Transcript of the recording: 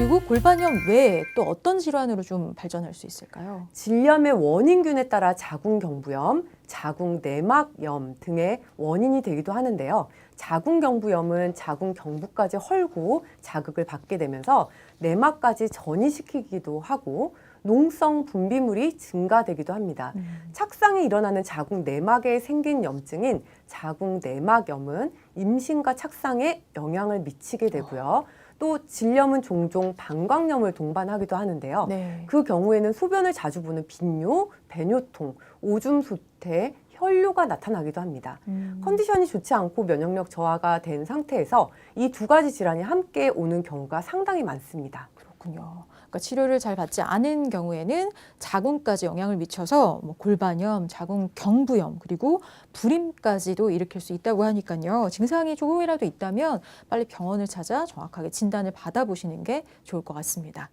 그리고 골반염 외에 또 어떤 질환으로 좀 발전할 수 있을까요? 질염의 원인균에 따라 자궁경부염, 자궁내막염 등의 원인이 되기도 하는데요. 자궁경부염은 자궁경부까지 헐고 자극을 받게 되면서 내막까지 전이시키기도 하고 농성 분비물이 증가되기도 합니다. 착상이 일어나는 자궁 내막에 생긴 염증인 자궁 내막염은 임신과 착상에 영향을 미치게 되고요. 또 질염은 종종 방광염을 동반하기도 하는데요. 네. 그 경우에는 소변을 자주 보는 빈뇨, 배뇨통, 오줌 소태, 혈뇨가 나타나기도 합니다. 음. 컨디션이 좋지 않고 면역력 저하가 된 상태에서 이 두 가지 질환이 함께 오는 경우가 상당히 많습니다. 그렇군요. 그러니까 치료를 잘 받지 않은 경우에는 자궁까지 영향을 미쳐서 뭐 골반염, 자궁 경부염 그리고 불임까지도 일으킬 수 있다고 하니까요. 증상이 조금이라도 있다면 빨리 병원을 찾아 정확하게 진단을 받아보시는 게 좋을 것 같습니다.